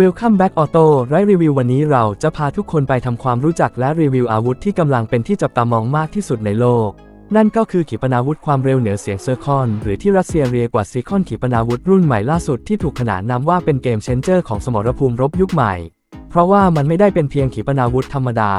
Welcome back Auto ไรรีวิววันนี้เราจะพาทุกคนไปทำความรู้จักและรีวิวอาวุธที่กำลังเป็นที่จับตามองมากที่สุดในโลก นั่นก็คือขีปนาวุธความเร็วเหนือเสียงเซอร์คอน หรือที่รัสเซียเรียกว่าซีคอนขีปนาวุธรุ่นใหม่ล่าสุดที่ถูกขนานนามว่าเป็นเกมเชนเจอร์ของสมรภูมิรบยุคใหม่ เพราะว่ามันไม่ได้เป็นเพียงขีปนาวุธธรรมดา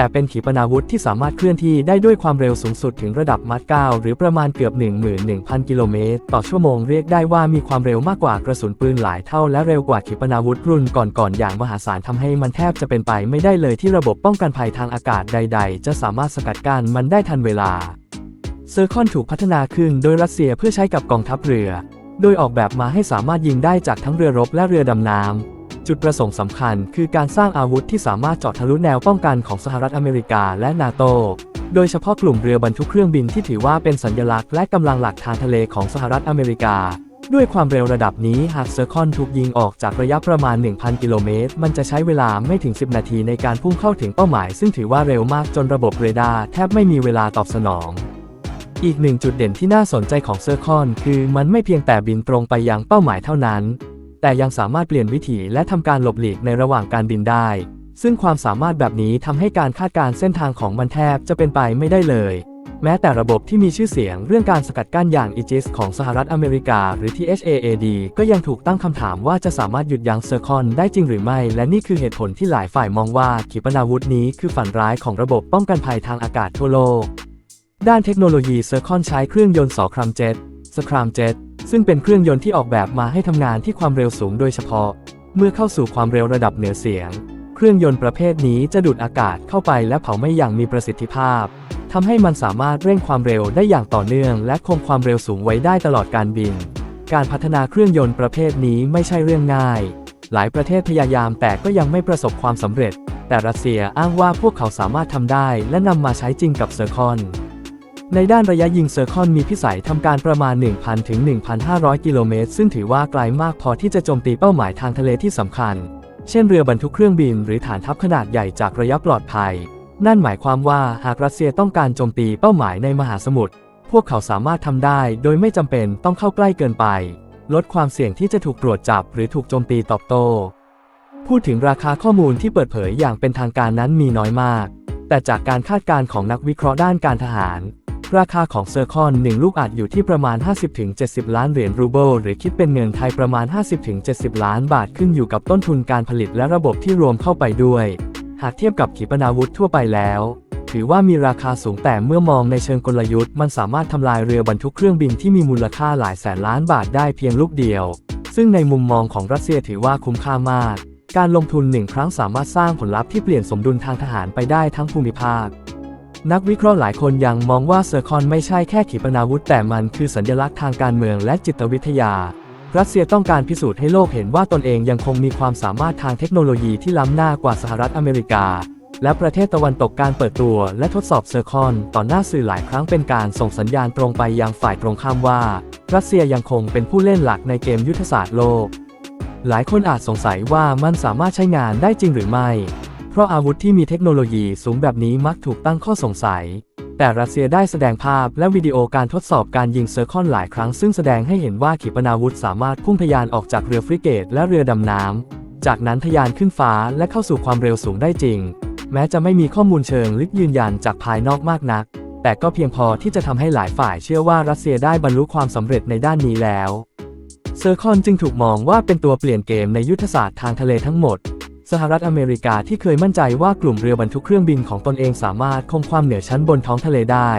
แต่เป็นขีปนาวุธที่สามารถเคลื่อนที่ได้ด้วยความเร็วสูงสุดถึงระดับมัด9หรือประมาณเกือบ 11,000 กิโลเมตรต่อชั่วโมงเรียกได้ว่ามีความเร็วมากกว่ากระสุนปืนหลายเท่าและเร็วกว่าขีปนาวุธรุ่นก่อนๆอย่างมหาศาลทำให้มันแทบจะเป็นไปไม่ได้เลยที่ระบบป้องกันภัยทางอากาศใด ๆ จะสามารถสกัดกั้นมันได้ทันเวลาเซอร์คอนถูกพัฒนาขึ้นโดยรัสเซียเพื่อใช้กับกองทัพเรือ โดยออกแบบมาให้สามารถยิงได้จากทั้งเรือรบและเรือดำน้ำ จุดประสงค์สำคัญคือการสร้างอาวุธที่สามารถเจาะทะลุแนวป้องกันของสหรัฐอเมริกาและนาโต โดยเฉพาะกลุ่มเรือบรรทุกเครื่องบินที่ถือว่าเป็นสัญลักษณ์และกำลังหลักทางทะเลของสหรัฐอเมริกา ด้วยความเร็วระดับนี้หากเซอร์คอนถูกยิงออกจากระยะประมาณ 1,000 กิโลเมตร มันจะใช้เวลาไม่ถึง 10 นาทีในการพุ่งเข้าถึงเป้าหมาย ซึ่งถือว่าเร็วมากจนระบบเรดาร์แทบไม่มีเวลาตอบสนองอีกหนึ่งจุดเด่นที่น่าสนใจของเซอร์คอนคือมันไม่เพียงแต่บินตรงไปยังเป้าหมายเท่านั้น แต่ยังสามารถเปลี่ยนวิถีและทำการหลบหลีกในระหว่างการบินได้ ซึ่งความสามารถแบบนี้ทำให้การคาดการเส้นทางของมันแทบจะเป็นไปไม่ได้เลย แม้แต่ระบบที่มีชื่อเสียงเรื่องการสกัดกั้นอย่าง Aegis ของสหรัฐอเมริกา หรือ THAAD ก็ยังถูกตั้งคำถามว่าจะสามารถหยุดยั้งเซอร์คอนได้จริงหรือไม่ และนี่คือเหตุผลที่หลายฝ่ายมองว่าขีปนาวุธนี้คือฝันร้ายของระบบป้องกันภัยทางอากาศทั่วโลกด้านเทคโนโลยีเซอร์คอนใช้เครื่องยนต์สอครัมเจ็ต สครัมเจ็ตซึ่งเป็นเครื่องยนต์ที่ออกแบบมาให้ทำงานที่ความเร็วสูงโดยเฉพาะ เมื่อเข้าสู่ความเร็วระดับเหนือเสียง เครื่องยนต์ประเภทนี้จะดูดอากาศเข้าไปและเผาไหม้อย่างมีประสิทธิภาพทำให้มันสามารถเร่งความเร็วได้อย่างต่อเนื่อง และคงความเร็วสูงไว้ได้ตลอดการบิน การพัฒนาเครื่องยนต์ประเภทนี้ไม่ใช่เรื่องง่าย หลายประเทศพยายามแต่ก็ยังไม่ประสบความสำเร็จ แต่รัสเซียอ้างว่าพวกเขาสามารถทำได้และนำมาใช้จริงกับเซอร์คอน ในด้านระยะยิงเซอร์คอนมีพิสัยทำการประมาณ 1,000 ถึง 1,500 กิโลเมตร ซึ่งถือว่าไกลมากพอที่จะโจมตีเป้าหมายทางทะเลที่สำคัญ เช่นเรือบรรทุกเครื่องบินหรือฐานทัพขนาดใหญ่จากระยะปลอดภัย นั่นหมายความว่าหากรัสเซียต้องการโจมตีเป้าหมายในมหาสมุทร พวกเขาสามารถทำได้โดยไม่จำเป็นต้องเข้าใกล้เกินไป ลดความเสี่ยงที่จะถูกตรวจจับหรือถูกโจมตีตอบโต้ พูดถึงราคาข้อมูลที่เปิดเผยอย่างเป็นทางการนั้นมีน้อยมาก แต่จากการคาดการณ์ของนักวิเคราะห์ด้านการทหาร ราคาของเซอร์คอน1ลูกอาจอยู่ที่ประมาณ 50-70 ล้านเหรียญรูเบิลหรือคิดเป็นเงินไทยประมาณ 50-70 ล้านบาทขึ้นอยู่กับต้นทุนการผลิตและระบบที่รวมเข้าไปด้วย หากเทียบกับขีปนาวุธทั่วไปแล้ว ถือว่ามีราคาสูงแต่เมื่อมองในเชิงกลยุทธ์มันสามารถทำลายเรือบรรทุกเครื่องบินที่มีมูลค่าหลายแสนล้านบาทได้เพียงลูกเดียว ซึ่งในมุมมองของรัสเซียถือว่าคุ้มค่ามาก การลงทุนหนึ่งครั้งสามารถสร้างผลลัพธ์ที่เปลี่ยนสมดุลทางทหารไปได้ทั้งภูมิภาค นักวิเคราะห์หลายคนยังมองว่าเซอร์คอนไม่ใช่แค่ขีปนาวุธแต่มันคือสัญลักษณ์ทางการเมืองและจิตวิทยา รัสเซียต้องการพิสูจน์ให้โลกเห็นว่าตนเองยังคงมีความสามารถทางเทคโนโลยีที่ล้ำหน้ากว่าสหรัฐอเมริกา และประเทศตะวันตกการเปิดตัวและทดสอบเซอร์คอนต่อหน้าสื่อหลายครั้งเป็นการส่งสัญญาณตรงไปยังฝ่ายตรงข้ามว่า รัสเซียยังคงเป็นผู้เล่นหลักในเกมยุทธศาสตร์โลก หลายคนอาจสงสัยว่ามันสามารถใช้งานได้จริงหรือไม่ เพราะอาวุธที่มีเทคโนโลยีสูงแบบนี้มักถูกตั้งข้อสงสัย แต่รัสเซียได้แสดงภาพและวิดีโอการทดสอบการยิงเซอร์คอนหลายครั้งซึ่งแสดงให้เห็นว่าขีปนาวุธสามารถพุ่งทะยานออกจากเรือฟริเกตและเรือดำน้ำ จากนั้นทะยานขึ้นฟ้าและเข้าสู่ความเร็วสูงได้จริง แม้จะไม่มีข้อมูลเชิงลึกยืนยันจากภายนอกมากนัก แต่ก็เพียงพอที่จะทำให้หลายฝ่ายเชื่อว่ารัสเซียได้บรรลุความสำเร็จในด้านนี้แล้ว เซอร์คอนจึงถูกมองว่าเป็นตัวเปลี่ยนเกมในยุทธศาสตร์ทางทะเลทั้งหมด สหรัฐอเมริกาที่เคยมั่นใจว่ากลุ่มเรือบรรทุกเครื่องบินของตนเองสามารถคงความเหนือชั้นบนท้องทะเลได้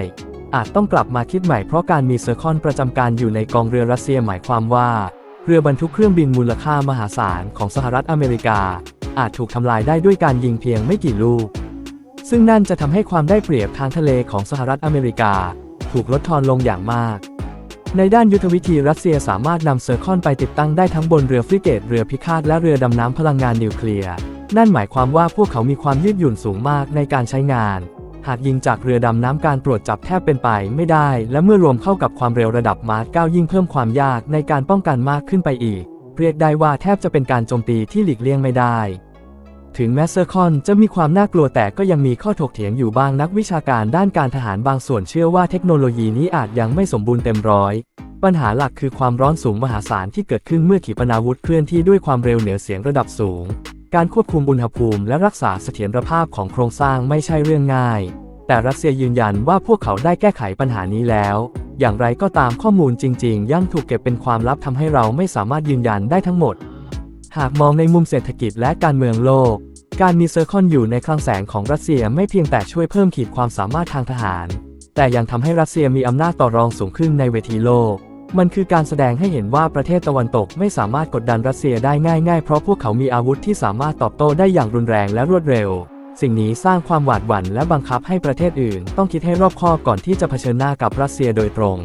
อาจต้องกลับมาคิดใหม่เพราะการมีเซอร์คอนประจำการอยู่ในกองเรือรัสเซียหมายความว่า เรือบรรทุกเครื่องบินมูลค่ามหาศาลของสหรัฐอเมริกา อาจถูกทำลายได้ด้วยการยิงเพียงไม่กี่ลูก ซึ่งนั่นจะทำให้ความได้เปรียบทางทะเลของสหรัฐอเมริกา ถูกลดทอนลงอย่างมาก ในด้านยุทธวิธีรัสเซียสามารถนำเซอร์คอนไปติดตั้งได้ทั้งบนเรือฟริเกต เรือพิฆาตและเรือดำน้ำพลังงานนิวเคลียร์ นั่นหมายความว่าพวกเขามีความยืดหยุ่นสูงมากในการใช้งาน หากยิงจากเรือดำน้ำการตรวจจับแทบเป็นไปไม่ได้ และเมื่อรวมเข้ากับความเร็วระดับมาร์9ยิ่งเพิ่มความยากในการป้องกันมากขึ้นไปอีก เรียกได้ว่าแทบจะเป็นการโจมตีที่หลีกเลี่ยงไม่ได้ ถึงแม้เซอร์คอนจะมีความน่ากลัวแต่ก็ยังมีข้อถกเถียงอยู่บ้างนักวิชาการด้านการทหารบางส่วนเชื่อว่าเทคโนโลยีนี้อาจยังไม่สมบูรณ์เต็มร้อย ปัญหาหลักคือความร้อนสูงมหาศาลที่เกิดขึ้นเมื่อขีปนาวุธเคลื่อนที่ด้วยความเร็วเหนือเสียงระดับสูง การควบคุมอุณหภูมิและรักษาเสถียรภาพของโครงสร้างไม่ใช่เรื่องง่าย แต่รัสเซียยืนยันว่าพวกเขาได้แก้ไขปัญหานี้แล้ว อย่างไรก็ตามข้อมูลจริง ๆ ยังถูกเก็บเป็นความลับทำให้เราไม่สามารถยืนยันได้ทั้งหมด หากมองในมุมเศรษฐกิจและการเมืองโลก การมีเซอร์คอนอยู่ในคลังแสงของรัสเซียไม่เพียงแต่ช่วยเพิ่มขีดความสามารถทางทหาร แต่ยังทำให้รัสเซียมีอำนาจต่อรองสูงขึ้นในเวทีโลก มันคือการแสดงให้เห็นว่าประเทศตะวันตกไม่สามารถกดดันรัสเซียได้ง่ายๆ เพราะพวกเขามีอาวุธที่สามารถตอบโต้ได้อย่างรุนแรงและรวดเร็ว สิ่งนี้สร้างความหวาดหวั่นและบังคับให้ประเทศอื่น ต้องคิดให้รอบคอบก่อนที่จะเผชิญหน้ากับรัสเซียโดยตรง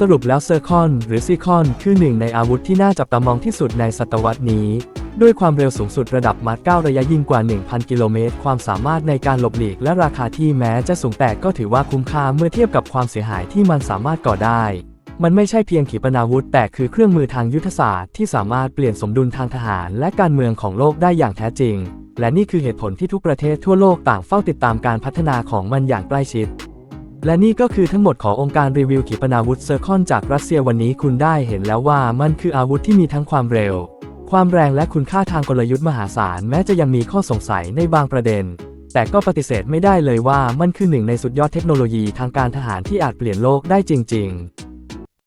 สรุปแล้วเซอร์คอนหรือซีคอนคือหนึ่งในอาวุธที่น่าจับตามองที่สุดในศตวรรษนี้ ด้วยความเร็วสูงสุดระดับมาร์9ระยะยิงกว่า 1,000 กิโลเมตร ความสามารถในการหลบหลีกและราคาที่แม้จะสูงแต่ก็ถือว่าคุ้มค่าเมื่อเทียบกับความเสียหายที่มันสามารถก่อได้ มันไม่ใช่เพียงขีปนาวุธ แต่คือเครื่องมือทางยุทธศาสตร์ที่สามารถเปลี่ยนสมดุลทางทหาร และการเมืองของโลกได้อย่างแท้จริง และนี่คือเหตุผลที่ทุกประเทศทั่วโลกต่างเฝ้าติดตามการพัฒนาของมันอย่างใกล้ชิด และนี่ก็คือทั้งหมดขององค์การรีวิวขีปนาวุธเซอร์คอนจากรัสเซียวันนี้คุณได้เห็นแล้วว่ามันคืออาวุธที่มีทั้งความเร็ว ความแรงและคุณค่าทางกลยุทธ์มหาศาลแม้จะยังมีข้อสงสัยในบางประเด็น แต่ก็ปฏิเสธไม่ได้เลยว่ามันคือหนึ่งในสุดยอดเทคโนโลยีทางการทหารที่อาจเปลี่ยนโลกได้จริง ๆ